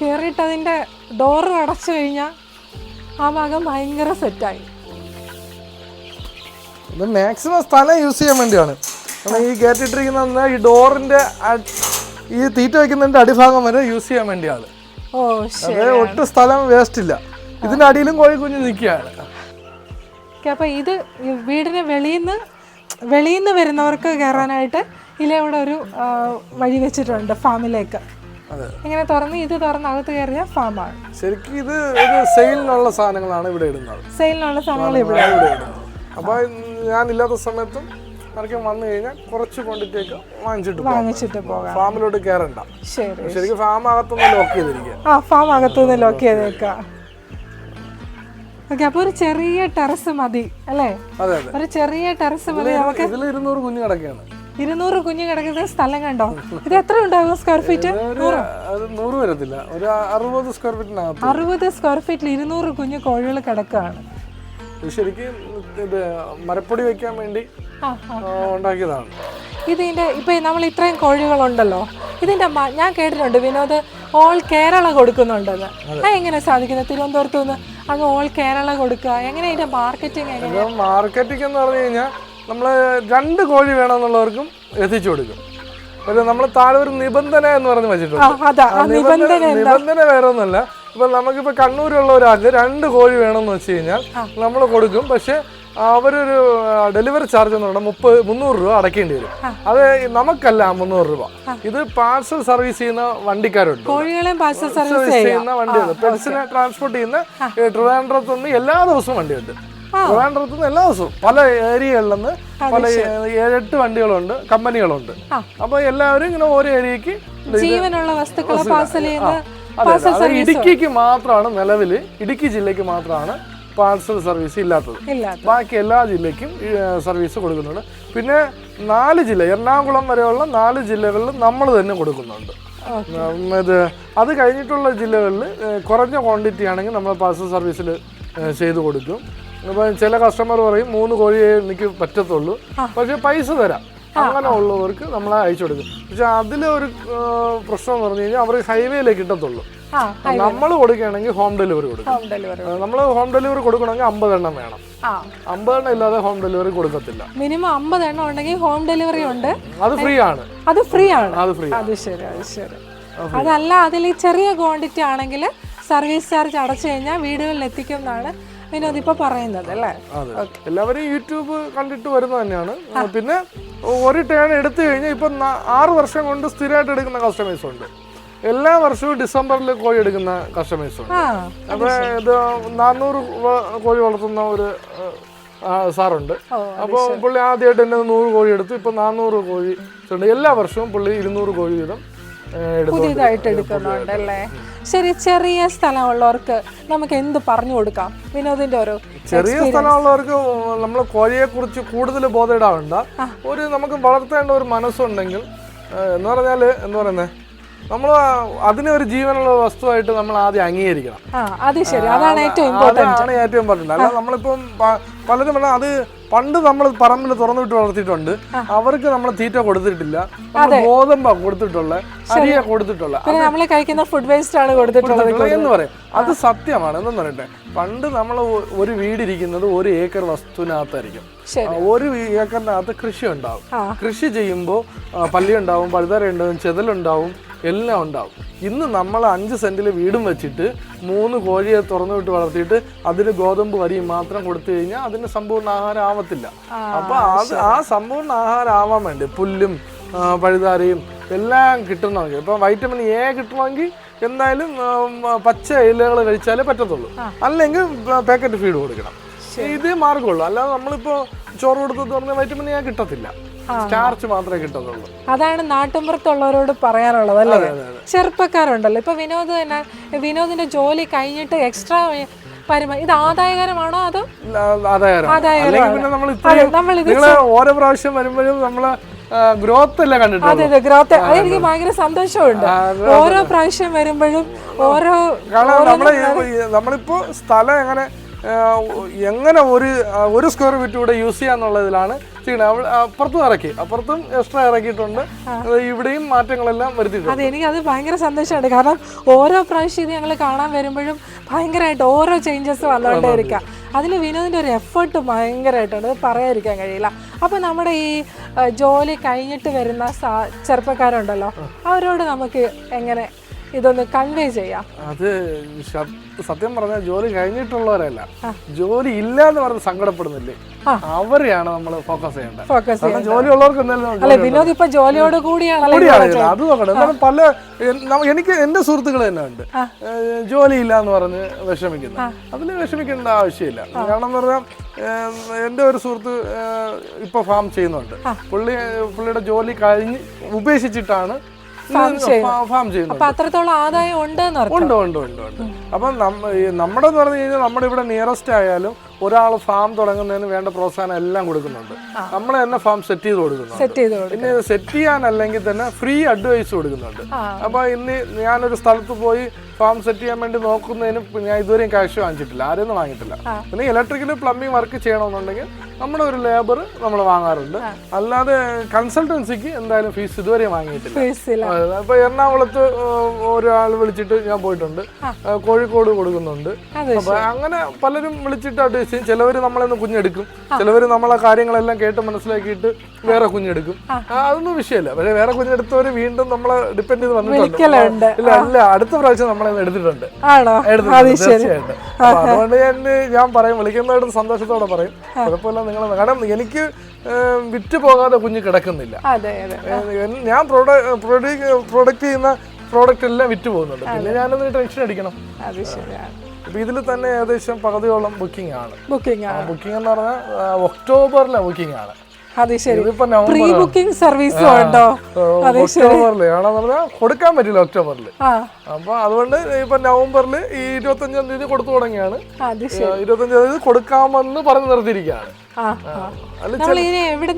കയറിയിട്ട് അതിന്റെ ഡോറ് അടച്ചു കഴിഞ്ഞാൽ ആ ഭാഗം ഭയങ്കര സെറ്റായി ഇത് മാക്സിമം സ്ഥലം യൂസ് ചെയ്യാൻ വേണ്ടിയാണ്. ഈ കയറ്റിട്ടിരിക്കുന്ന ഈ ഡോറിന്റെ ഈ തീറ്റ വെക്കുന്നതിന്റെ അടിഭാഗം വരെ യൂസ് ചെയ്യാൻ വേണ്ടിയാണ്. ഒട്ടും സ്ഥലം വേസ്റ്റ് ഇല്ല. ഇതിന്റെ അടിയിലും കോഴി കുഞ്ഞ് നിൽക്കുകയാണ്. അപ്പൊ ഇത് വീടിന് വെളിയിൽ നിന്ന് വെളിയിൽ നിന്ന് വരുന്നവർക്ക് കയറാനായിട്ട് ഇതിലെ ഇവിടെ ഒരു വഴി വെച്ചിട്ടുണ്ട് ഫാമിലേക്ക് ഇങ്ങനെ തുറന്ന് ഇത് തുറന്ന് അകത്ത് കയറിയ ഫാമാണ്. ശരിക്കും ഇത് ഒരു സെയിലിനുള്ള സാധനങ്ങളാണ് ഇവിടെ ഇടുന്നത്. സെയിലിനുള്ള സാധനങ്ങൾ ഇവിടെ അപ്പോൾ ഞാനില്ലാത്ത സമയത്തും ആർക്കും വന്നു കഴിഞ്ഞാൽ കുറച്ച് ക്വാണ്ടിറ്റിയൊക്കെ വാങ്ങിച്ചിട്ട് വാങ്ങിച്ചിട്ട് പോകാം. ഫാമിലോട്ട് കയറണ്ട. ശരി ശരിക്കും ഫാം അകത്തുനിന്ന് ലോക്ക് ചെയ്തിരിക്കുക. ആ ഫാം അകത്തുനിന്ന് ലോക്ക് ചെയ്തേക്കാം ഓക്കെ അപ്പോൾ ഒരു ചെറിയ ടെറസ് മതി അല്ലേ? ഒരു ചെറിയ ടെറസ് മതി നമുക്ക് ഇതിൽ ഇരുന്നൂറ് കുഞ്ഞു കിടക്കുകയാണ്. ഇരുന്നൂറ് കുഞ്ഞ് കിടക്കുന്ന സ്ഥലം കണ്ടോ? ഇത് എത്ര ഉണ്ടാകും സ്ക്വയർ ഫീറ്റ് നൂറ്. വരത്തില്ല. ഒരു അറുപത് സ്ക്വയർ ഫീറ്റിനകത്ത് അറുപത് സ്ക്വയർ ഫീറ്റിൽ ഇരുന്നൂറ് കുഞ്ഞ് കോഴികൾ കിടക്കുകയാണ്. ശരിക്കും ഇത് മരപ്പൊടി വെക്കാൻ വേണ്ടി ഉണ്ടാക്കിയതാണ്. ഇതിന്റെ ഇപ്പൊ നമ്മൾ ഇത്രയും കോഴികളുണ്ടല്ലോ ഇതിന്റെ ഞാൻ കേട്ടിട്ടുണ്ട് വിനോദ് ഓൾ കേരള കൊടുക്കുന്നുണ്ടെന്ന്. അത്. എങ്ങനെ സാധിക്കുന്നത്? തിരുവനന്തപുരത്ത് നിന്ന് അങ്ങ് ഓൾ കേരള കൊടുക്കുക എങ്ങനെ ഇതിന്റെ മാർക്കറ്റിംഗ് മാർക്കറ്റിംഗ് എന്ന് പറഞ്ഞു കഴിഞ്ഞാൽ നമ്മൾ രണ്ട് കോഴി വേണമെന്നുള്ളവർക്കും എത്തിച്ചു കൊടുക്കും. ഒരു നമ്മൾ താഴെ ഒരു നിബന്ധന എന്ന് പറഞ്ഞ് വെച്ചിട്ടുണ്ട്. നിബന്ധന വേറെ ഒന്നല്ല ഇപ്പൊ നമുക്കിപ്പോ കണ്ണൂരുള്ള ഒരാൾക്ക് രണ്ട് കോഴി വേണമെന്ന് വെച്ച് കഴിഞ്ഞാൽ നമ്മൾ കൊടുക്കും. പക്ഷെ അവരൊരു ഡെലിവറി ചാർജ് എന്ന് പറഞ്ഞാൽ മുപ്പത് മുന്നൂറ് രൂപ അടയ്ക്കേണ്ടി വരും. അത് നമുക്കല്ല മുന്നൂറ് രൂപ. ഇത് പാർസൽ സർവീസ് ചെയ്യുന്ന വണ്ടിക്കാരുണ്ട്. സർവീസ് സർവീസ് ചെയ്യാം. ചെയ്യുന്ന വണ്ടിയുണ്ട്. പെറ്റ്സിനെ ട്രാൻസ്പോർട്ട് ചെയ്യുന്ന ട്രിവാൻഡ്രത്തുനിന്ന് ട്രിവാൻഡ്രത്ത് നിന്ന് എല്ലാ ദിവസവും വണ്ടിയുണ്ട്. ട്രിവാൻഡ്രത്ത് നിന്ന് എല്ലാ ദിവസവും പല ഏരിയകളിൽ നിന്ന് പല ഏഴെട്ട് വണ്ടികളുണ്ട് കമ്പനികളുണ്ട്. അപ്പൊ എല്ലാവരും ഇങ്ങനെ ഓരോ ഏരിയക്ക് ജീവനുള്ള വസ്തുക്കളെ ചെയ്യുന്ന ഇടുക്കിക്ക് മാത്രമാണ് നിലവിൽ ഇടുക്കി ജില്ലക്ക് മാത്രമാണ് പാർസൽ സർവീസ് ഇല്ലാത്തത്. ബാക്കി എല്ലാ ജില്ലയ്ക്കും സർവീസ് കൊടുക്കുന്നുണ്ട്. പിന്നെ നാല് ജില്ല എറണാകുളം വരെയുള്ള നാല് ജില്ലകളിൽ നമ്മൾ തന്നെ കൊടുക്കുന്നുണ്ട്. ഇത് അത് കഴിഞ്ഞിട്ടുള്ള ജില്ലകളിൽ കുറഞ്ഞ ക്വാണ്ടിറ്റി ആണെങ്കിൽ നമ്മൾ പാർസൽ സർവീസിൽ ചെയ്തു കൊടുക്കും. അപ്പം ചില കസ്റ്റമർ പറയും മൂന്ന് കോഴിയെ എനിക്ക് പറ്റത്തുള്ളൂ. പക്ഷെ പൈസ തരാം. അങ്ങനെ ഉള്ളവർക്ക് നമ്മൾ അയച്ചു കൊടുക്കും. പക്ഷെ അതിലെ ഒരു പ്രശ്നം എന്ന് പറഞ്ഞു കഴിഞ്ഞാൽ അവർക്ക് ഹൈവേയിലേക്ക് കിട്ടത്തുള്ളൂ. നമ്മൾ കൊടുക്കുകയാണെങ്കിൽ ഹോം ഡെലിവറി കൊടുക്കും. നമ്മൾ ഹോം ഡെലിവറി കൊടുക്കണമെങ്കിൽ അമ്പതെണ്ണം വേണം. അമ്പതെണ്ണം ഇല്ലാതെ ഹോം ഡെലിവറി കൊടുക്കത്തില്ല. മിനിമം അമ്പത് എണ്ണം ഉണ്ടെങ്കിൽ ഹോം ഡെലിവറി ഉണ്ട്. അത് ഫ്രീ ആണ്. അത് ഫ്രീ ആണ്. അത് ഫ്രീ അത് ശരി അത് ശരി. അതല്ല അതിൽ ചെറിയ ക്വാണ്ടിറ്റി ആണെങ്കിൽ സർവീസ് ചാർജ് അടച്ചു കഴിഞ്ഞാൽ വീടുകളിൽ എത്തിക്കും എന്നാണ് വിനോദ് ഇപ്പൊ പറയുന്നത് അല്ലേ? എല്ലാവരും യൂട്യൂബ് കണ്ടിട്ട് വരുന്നത് തന്നെയാണ്. പിന്നെ ഒരു ടേൺ എടുത്തു കഴിഞ്ഞാൽ ഇപ്പൊ ആറ് വർഷം കൊണ്ട് സ്ഥിരമായിട്ട് എടുക്കുന്ന കസ്റ്റമേഴ്സ് ഉണ്ട്. എല്ലാ വർഷവും ഡിസംബറിൽ കോഴി എടുക്കുന്ന കസ്റ്റമേഴ്സ് ഉണ്ട്. അപ്പൊ ഇത് നാനൂറ് കോഴി വളർത്തുന്ന ഒരു സാറുണ്ട്. അപ്പോൾ പുള്ളി ആദ്യമായിട്ട് എന്നെ നൂറ് കോഴി എടുത്തു. ഇപ്പൊ നാനൂറ് കോഴി എല്ലാ വർഷവും പുള്ളി ഇരുന്നൂറ് കോഴി വീതം പുതിയതായിട്ട് എടുക്കുന്നുണ്ട് അല്ലേ? ശരി ചെറിയ സ്ഥലമുള്ളവർക്ക് നമുക്ക് എന്ത് പറഞ്ഞു കൊടുക്കാം? വിനോദിന്റെ ഒരു ചെറിയ സ്ഥലമുള്ളവർക്ക് നമ്മൾ കോഴിയെ കുറിച്ച് കൂടുതൽ ബോധയിടാവണ്ട ഒരു നമുക്ക് വളർത്തേണ്ട ഒരു മനസ്സുണ്ടെങ്കിൽ എന്ന് പറഞ്ഞാൽ എന്ന് പറയുന്നത് നമ്മൾ അതിനെ ഒരു ജീവനുള്ള വസ്തുവായിട്ട് നമ്മൾ ആദ്യം അംഗീകരിക്കണം. അത് ശരി. അതാണ് ഏറ്റവും ഇമ്പോർട്ടന്റ് അതാണ് ഏറ്റവും ഇമ്പോർട്ടന്റ് അല്ല നമ്മളിപ്പം പലരും പറഞ്ഞാൽ അത് പണ്ട് നമ്മൾ പറമ്പിൽ തുറന്നു വിട്ട് വളർത്തിയിട്ടുണ്ട് അവർക്ക് നമ്മൾ തീറ്റ കൊടുത്തിട്ടില്ല. ഗോതമ്പ കൊടുത്തിട്ടുള്ള അരിയ കൊടുത്തിട്ടുള്ള. നമ്മൾ കഴിക്കുന്ന ഫുഡ് വേസ്റ്റ് ആണ് കൊടുത്തിട്ടുള്ളത് എന്ന് പറയും. അത് സത്യമാണ്. എന്ന് പറയട്ടെ? പണ്ട് നമ്മൾ ഒരു വീടിരിക്കുന്നത് ഒരു ഏക്കർ വസ്തുവിനകത്തായിരിക്കും. ഒരു ഏക്കറിനകത്ത് കൃഷി ഉണ്ടാവും. കൃഷി ചെയ്യുമ്പോൾ പല്ലി ഉണ്ടാവും പഴുതര ഉണ്ടാവും ചെതലുണ്ടാവും എല്ലാം ഉണ്ടാവും. ഇന്ന് നമ്മൾ അഞ്ച് സെന്റിൽ വീടും വെച്ചിട്ട് മൂന്ന് കോഴിയെ തുറന്നു വിട്ട് വളർത്തിയിട്ട് അതിന് ഗോതമ്പ് വരിയും മാത്രം കൊടുത്തു കഴിഞ്ഞാൽ അതിന് സമ്പൂർണ ആഹാരം ആവത്തില്ല. അപ്പോൾ അത് ആ സമ്പൂർണ ആഹാരം ആവാൻ വേണ്ടി പുല്ലും പഴുതാരയും എല്ലാം കിട്ടണമെങ്കിൽ ഇപ്പം വൈറ്റമിൻ എ കിട്ടണമെങ്കിൽ എന്തായാലും പച്ച ഇലകൾ കഴിച്ചാലേ പറ്റത്തുള്ളൂ. അല്ലെങ്കിൽ പാക്കറ്റ് ഫീഡ് കൊടുക്കണം. ഇതേ മാർഗമുള്ളൂ അല്ലാതെ നമ്മളിപ്പോൾ ചോറ് കൊടുത്തു പറഞ്ഞാൽ വൈറ്റമിൻ എ കിട്ടത്തില്ല. സ്റ്റാർച്ച് മാത്രമേ കിട്ടത്തുള്ളൂ. അതാണ് നാട്ടുമ്പുറത്തുള്ളവരോട് പറയാനുള്ളത് അല്ലേ? ചെറുപ്പക്കാരുണ്ടല്ലോ. ഇപ്പൊ വിനോദ് തന്നെ വിനോദിന്റെ ജോലി കഴിഞ്ഞിട്ട് എക്സ്ട്രാ വരുമാനം ഇത് ആദായകരമാണോ അതോ ആദായകരമാണ്. ഓരോ പ്രാവശ്യം വരുമ്പോഴും നമ്മൾ ഗ്രോത്ത് അല്ലേ അതെ കണ്ടിട്ടുള്ളൂ അതെ ഗ്രോത്ത് അതെനിക്ക് ഭയങ്കര സന്തോഷമുണ്ട്. ഓരോ പ്രാവശ്യം വരുമ്പോഴും ഓരോ നമ്മളിപ്പോ സ്ഥലം എങ്ങനെ എങ്ങനെ ഒരു ഒരു സ്ക്വയർ ഫീറ്റ് കൂടെ യൂസ് ചെയ്യാന്നുള്ളതിലാണ് ചെയ്യണത്. അവൾ അപ്പുറത്തും ഇറക്കി. അപ്പുറത്തും എക്സ്ട്രാ ഇറക്കിയിട്ടുണ്ട്. ഇവിടെയും മാറ്റങ്ങളെല്ലാം വരുത്തിയിട്ടുണ്ട്. അതെ എനിക്ക് അത് ഭയങ്കര സന്തോഷമുണ്ട് കാരണം ഓരോ പ്രാവശ്യം ഞങ്ങൾ കാണാൻ വരുമ്പോഴും ഭയങ്കരമായിട്ട് ഓരോ ചേഞ്ചസ് വന്നുകൊണ്ടേ ഇരിക്കാം അതിൽ വിനോദിന്റെ ഒരു എഫേർട്ട് ഭയങ്കരമായിട്ടുണ്ട്. അത് പറയാതിരിക്കാൻ കഴിയില്ല. അപ്പോൾ നമ്മുടെ ഈ ജോലി കഴിഞ്ഞിട്ട് വരുന്ന ചെറുപ്പക്കാരുണ്ടല്ലോ അവരോട് നമുക്ക് എങ്ങനെ ഇതൊന്ന് കൺവേ ചെയ്യാം. അത് സത്യം പറഞ്ഞാൽ ജോലി കഴിഞ്ഞിട്ടുള്ളവരല്ല. ജോലി ഇല്ല എന്ന് പറഞ്ഞ് സങ്കടപ്പെടുന്നില്ലേ? അവരെയാണ് നമ്മൾ ഫോക്കസ് ചെയ്യേണ്ടത്. ഫോക്കസ് ജോലി ഉള്ളവർക്ക് എന്തായാലും അല്ലെ വിനോദ് ഇപ്പൊ ജോലിയോട് കൂടിയാണ്. അത് നോക്കണം പല എനിക്ക് എന്റെ സുഹൃത്തുക്കൾ തന്നെ ഉണ്ട്. ജോലി ഇല്ല എന്ന് പറഞ്ഞ് വിഷമിക്കുന്നു. അതിന് വിഷമിക്കേണ്ട ആവശ്യമില്ല. കാരണം എന്ന് പറഞ്ഞാൽ എന്റെ എന്റെ ഒരു സുഹൃത്ത് ഇപ്പൊ ഫാം ചെയ്യുന്നുണ്ട്. പുള്ളി പുള്ളിയുടെ ജോലി കഴിഞ്ഞ് ഉപേക്ഷിച്ചിട്ടാണ് ഫാം ചെയ്യുന്നു അപ്പൊ അത്രത്തോളം ആദായം ഉണ്ട് ഉണ്ട് ഉണ്ട് ഉണ്ട് ഉണ്ട്. അപ്പം നമ്മുടെ എന്ന് പറഞ്ഞു കഴിഞ്ഞാൽ നമ്മുടെ ഇവിടെ നിയറസ്റ്റ് ആയാലും ഒരാൾ ഫാം തുടങ്ങുന്നതിന് വേണ്ട പ്രോത്സാഹനം എല്ലാം കൊടുക്കുന്നുണ്ട്. നമ്മൾ തന്നെ ഫാം സെറ്റ് ചെയ്ത് കൊടുക്കുന്നുണ്ട്. സെറ്റ് ഇത് പിന്നെ സെറ്റ് ചെയ്യാനല്ലെങ്കിൽ തന്നെ ഫ്രീ അഡ്വൈസ് കൊടുക്കുന്നുണ്ട്. അപ്പൊ ഇന്ന് ഞാനൊരു സ്ഥലത്ത് പോയി ഫാം സെറ്റ് ചെയ്യാൻ വേണ്ടി നോക്കുന്നതിന് ഞാൻ ഇതുവരെയും ക്യാഷ് വാങ്ങിച്ചിട്ടില്ല. ആരും വാങ്ങിയിട്ടില്ല. പിന്നെ ഇലക്ട്രിക്കൽ പ്ലംബിംഗ് വർക്ക് ചെയ്യണമെന്നുണ്ടെങ്കിൽ നമ്മുടെ ഒരു ലേബർ നമ്മൾ വാങ്ങാറുണ്ട്. അല്ലാതെ കൺസൾട്ടൻസിക്ക് എന്തായാലും ഫീസ് ഇതുവരെ വാങ്ങിയിട്ടില്ല. അപ്പൊ എറണാകുളത്ത് ഒരാൾ വിളിച്ചിട്ട് ഞാൻ പോയിട്ടുണ്ട്. കോഴിക്കോട് കൊടുക്കുന്നുണ്ട്. അപ്പൊ അങ്ങനെ പലരും വിളിച്ചിട്ട് അഡ്വൈസ് ചെയ്യും ചിലവർ നമ്മളെന്ന് കുഞ്ഞെടുക്കും. ചിലവർ നമ്മളെ കാര്യങ്ങളെല്ലാം കേട്ട് മനസ്സിലാക്കിയിട്ട് വേറെ കുഞ്ഞെടുക്കും. അതൊന്നും വിഷയമല്ല പക്ഷെ വേറെ കുഞ്ഞെടുത്തവര് വീണ്ടും നമ്മളെ ഡിപ്പെൻഡ് ചെയ്ത് വന്നിട്ടുണ്ട്. ഇല്ല അല്ല അടുത്ത പ്രാവശ്യം നമ്മളെ എടുത്തിട്ടുണ്ട്. തീർച്ചയായിട്ടും. അതുകൊണ്ട് ഞാൻ ഞാൻ പറയും വിളിക്കുന്നതായിട്ട് സന്തോഷത്തോടെ പറയും. കുഴപ്പമില്ല നിങ്ങൾ കാരണം എനിക്ക് വിറ്റ് പോകാതെ കുഞ്ഞ് കിടക്കുന്നില്ല. ഞാൻ പ്രൊഡക്റ്റ് ചെയ്യുന്ന പ്രോഡക്റ്റ് എല്ലാം വിറ്റ് പോകുന്നുണ്ട് പിന്നെ ഞാനൊന്ന് ടെൻഷൻ അടിക്കണം. അത് ശരിയാണ്. ഇതിൽ തന്നെ ഏകദേശം പകുതിയോളം ബുക്കിംഗ് ആണ്. ബുക്കിംഗ് ആണ്. ബുക്കിംഗ് എന്ന് പറഞ്ഞാൽ ഒക്ടോബറിലെ ബുക്കിംഗ് ആണ്. അത് ശരി. പ്രീ ബുക്കിംഗ് സർവീസും ഉണ്ടോ അത് ഒക്ടോബറിൽ ആണെന്ന് പറഞ്ഞാൽ കൊടുക്കാൻ പറ്റില്ല ഒക്ടോബറിൽ അപ്പൊ അതുകൊണ്ട് ഇപ്പൊ നവംബറിൽ ഈ ഇരുപത്തഞ്ചാം തീയതി കൊടുത്തു തുടങ്ങിയാണ്. ഇരുപത്തഞ്ചാം തീയതി കൊടുക്കാമെന്ന് പറഞ്ഞു നിർത്തിയിരിക്കുകയാണ്. ഇനി എവിടെ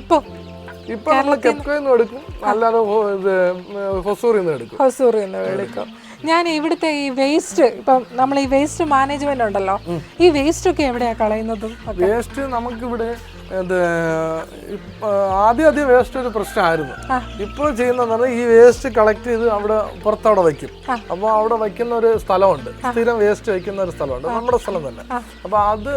ഇപ്പൊ. ഇപ്പൊ നമ്മൾ കെപ്കോയിൽ നിന്ന് എടുക്കും. അല്ലാതെ ഹൊസൂറിന്ന് ഇത് ഹൊസൂറിൽ നിന്ന് എടുക്കും. ഹൊസൂറിൽ നിന്ന് എടുക്കും. ഞാൻ ഇവിടുത്തെ ഈ വേസ്റ്റ് ഇപ്പം നമ്മൾ ഈ വേസ്റ്റ് മാനേജ്മെന്റ് ഉണ്ടല്ലോ ഈ വേസ്റ്റ് ഒക്കെ എവിടെയാ കളയുന്നത് വേസ്റ്റ് നമുക്കിവിടെ ആദ്യം ആദ്യം വേസ്റ്റ് ഒരു പ്രശ്നമായിരുന്നു. ഇപ്പോൾ ചെയ്യുന്നതെന്ന് ഈ വേസ്റ്റ് കളക്ട് ചെയ്ത് അവിടെ പുറത്തവിടെ വയ്ക്കും. അപ്പോൾ അവിടെ വയ്ക്കുന്ന ഒരു സ്ഥലമുണ്ട് സ്ഥിരം വേസ്റ്റ് വയ്ക്കുന്ന ഒരു സ്ഥലമുണ്ട് നമ്മുടെ സ്ഥലം തന്നെ. അപ്പോൾ അത്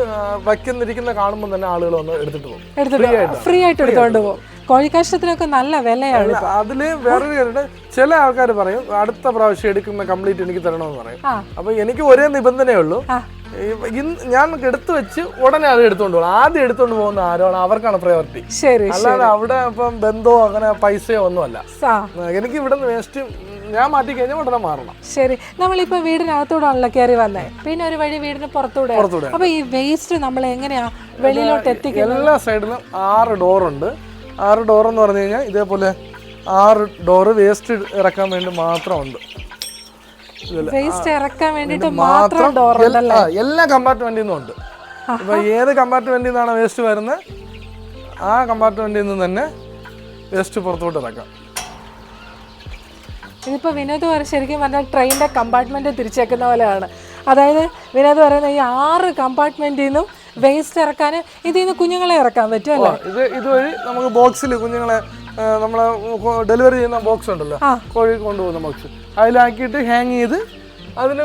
വയ്ക്കുന്നിരിക്കുന്ന കാണുമ്പോൾ തന്നെ ആളുകൾ വന്ന് എടുത്തിട്ട് പോകും ഫ്രീ ആയിട്ട് എടുത്തോണ്ട് പോകും. കോഴിക്കാഷ്ടത്തിനൊക്കെ നല്ല വിലയാണ് അതിൽ വേറൊരു കാര്യമുണ്ട്. ചില ആൾക്കാർ പറയും അടുത്ത പ്രാവശ്യം എടുക്കുന്ന കംപ്ലീറ്റ് എനിക്ക് തരണമെന്ന് പറയും. അപ്പൊ എനിക്ക് ഒരേ നിബന്ധനയേ ഉള്ളൂ. ഞാൻ എടുത്തു വെച്ച് ഉടനെ അത് എടുത്തോണ്ട് പോകും. ആദ്യം എടുത്തോണ്ട് പോകുന്ന ആരോണോ അവർക്കാണ് പ്രയോറിറ്റി ശരി അല്ലാതെ അവിടെ ഇപ്പം ബന്ധോ അങ്ങനെ പൈസയോ ഒന്നുമല്ല. അല്ല എനിക്ക് ഇവിടെ നിന്ന് വേസ്റ്റ് ഞാൻ മാറ്റി കഴിഞ്ഞാൽ ഉടനെ മാറണം. ശരി. നമ്മളിപ്പോ വീടിനകത്തൂടാണല്ലോ കയറി വന്നേ. പിന്നെ ഒരു വഴി വീടിന് പുറത്തൂടെ. പുറത്തൂടെ. അപ്പൊ ഈ വേസ്റ്റ് നമ്മൾ എങ്ങനെയാ വെളിയിലോട്ട് എത്തിക്കുക എല്ലാ സൈഡിലും ആറ് ഡോറുണ്ട് ആറ് ഡോറെന്ന് പറഞ്ഞു കഴിഞ്ഞാൽ ഇതേപോലെ ആറ് ഡോറ് വേസ്റ്റ് ഇറക്കാൻ വേണ്ടി മാത്രമുണ്ട്. മാത്രം എല്ലാ കമ്പാർട്ട്മെന്റിൽ നിന്നും ഉണ്ട്. ഇപ്പൊ ഏത് കമ്പാർട്ട്മെന്റിൽ നിന്നാണ് വേസ്റ്റ് വരുന്നത്? ആ കമ്പാർട്ട്മെന്റിൽ നിന്ന് തന്നെ വേസ്റ്റ് പുറത്തോട്ട് ഇറക്കാം. ഇതിപ്പോ വിനോദ് പറ ശരിക്കും പറഞ്ഞാൽ ട്രെയിനിന്റെ കമ്പാർട്ട്മെന്റ് തിരിച്ചേക്കുന്ന പോലെയാണ്. അതായത് വിനോദ് പറയുന്ന ഈ ആറ് കമ്പാർട്ട്മെന്റിൽ നിന്നും വേസ്റ്റ് ഇറക്കാൻ ഇതിൽ നിന്ന് കുഞ്ഞുങ്ങളെ ഇറക്കാൻ പറ്റും ഇത് ഇതുവഴി നമുക്ക് ബോക്സിൽ കുഞ്ഞുങ്ങളെ നമ്മളെ ഡെലിവറി ചെയ്യുന്ന ബോക്സ് ഉണ്ടല്ലോ കോഴി കൊണ്ടുപോകുന്ന ബോക്സ് അതിലാക്കിയിട്ട് ഹാങ് ചെയ്ത് അതിന്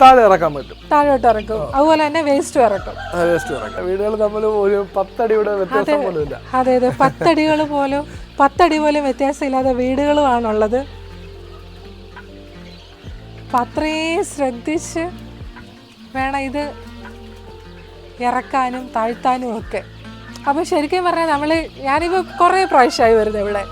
താഴെ ഇറക്കാൻ പറ്റും. താഴോട്ട് ഇറക്കും. അതുപോലെ തന്നെ വേസ്റ്റ് ഇറക്കും. വേസ്റ്റ് ഇറക്കാം. വീടുകൾ തമ്മിൽ ഒരു പത്തടിയുടെ വ്യത്യാസം പോലും ഇല്ല അതെ അതെ. പത്തടികൾ പോലും പത്തടി പോലും വ്യത്യാസമില്ലാത്ത വീടുകളുമാണുള്ളത്. അപ്പം അത്രയും ശ്രദ്ധിച്ച് വേണം ഇത് ഇറക്കാനും താഴ്ത്താനും ഒക്കെ. അപ്പോൾ ശരിക്കും പറഞ്ഞാൽ നമ്മൾ ഞാനിപ്പോൾ കുറേ പ്രാവശ്യമായി വരുന്നത് ഇവിടെ.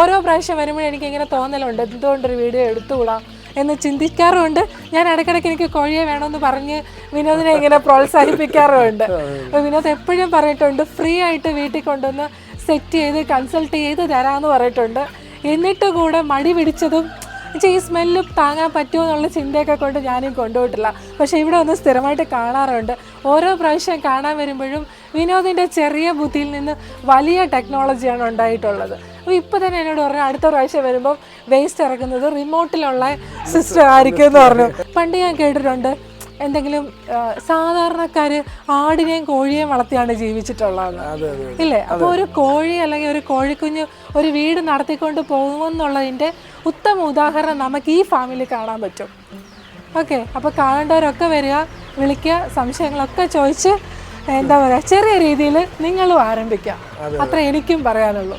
ഓരോ പ്രാവശ്യം വരുമ്പോഴും എനിക്ക് ഇങ്ങനെ തോന്നലുണ്ട്. എന്തുകൊണ്ടൊരു വീഡിയോ എടുത്തുകൂടാം എന്ന് ചിന്തിക്കാറുമുണ്ട്. ഞാൻ ഇടയ്ക്കിടയ്ക്ക് എനിക്ക് കോഴിയെ വേണമെന്ന് പറഞ്ഞ് വിനോദിനെ ഇങ്ങനെ പ്രോത്സാഹിപ്പിക്കാറുമുണ്ട്. വിനോദ് എപ്പോഴും പറഞ്ഞിട്ടുണ്ട് ഫ്രീ ആയിട്ട് വീട്ടിൽ കൊണ്ടുവന്ന് സെറ്റ് ചെയ്ത് കൺസൾട്ട് ചെയ്ത് തരാമെന്ന് പറഞ്ഞിട്ടുണ്ട്. എന്നിട്ട് കൂടെ മടി പിടിച്ചതും ഈ സ്മെല്ല് താങ്ങാൻ പറ്റുമോ എന്നുള്ള ചിന്തയൊക്കെ കൊണ്ട് ഞാനും കൊണ്ടുപോയിട്ടില്ല. പക്ഷേ ഇവിടെ ഒന്ന് സ്ഥിരമായിട്ട് കാണാറുണ്ട്. ഓരോ പ്രാവശ്യം കാണാൻ വരുമ്പോഴും വിനോദിന്റെ ചെറിയ ബുദ്ധിയിൽ നിന്ന് വലിയ ടെക്നോളജിയാണ് ഉണ്ടായിട്ടുള്ളത്. അപ്പോൾ ഇപ്പോൾ തന്നെ എന്നോട് പറഞ്ഞു അടുത്ത പ്രാവശ്യം വരുമ്പോൾ വേസ്റ്റ് ഇറക്കുന്നത് റിമോട്ടിലുള്ള സിസ്റ്റം ആയിരിക്കും എന്ന് പറഞ്ഞു. പണ്ട് ഞാൻ കേട്ടിട്ടുണ്ട് എന്തെങ്കിലും സാധാരണക്കാർ സാധാരണക്കാര് ആടിനെയും കോഴിയെയും വളർത്തിയാണ് ജീവിച്ചിട്ടുള്ളതെന്ന് ഇല്ലേ? അപ്പോൾ ഒരു കോഴി അല്ലെങ്കിൽ ഒരു കോഴിക്കുഞ്ഞ് ഒരു വീട് നടത്തിക്കൊണ്ട് പോകുമെന്നുള്ളതിന്റെ ഉത്തമ ഉദാഹരണം നമുക്ക് ഈ ഫാമിലി കാണാൻ പറ്റും. ഓക്കെ അപ്പോൾ കാണേണ്ടവരൊക്കെ വരിക വിളിക്കുക സംശയങ്ങളൊക്കെ ചോദിച്ച് എന്താ പറയുക ചെറിയ രീതിയിൽ നിങ്ങളും ആരംഭിക്കാം. അത്ര എനിക്കും പറയാനുള്ളൂ.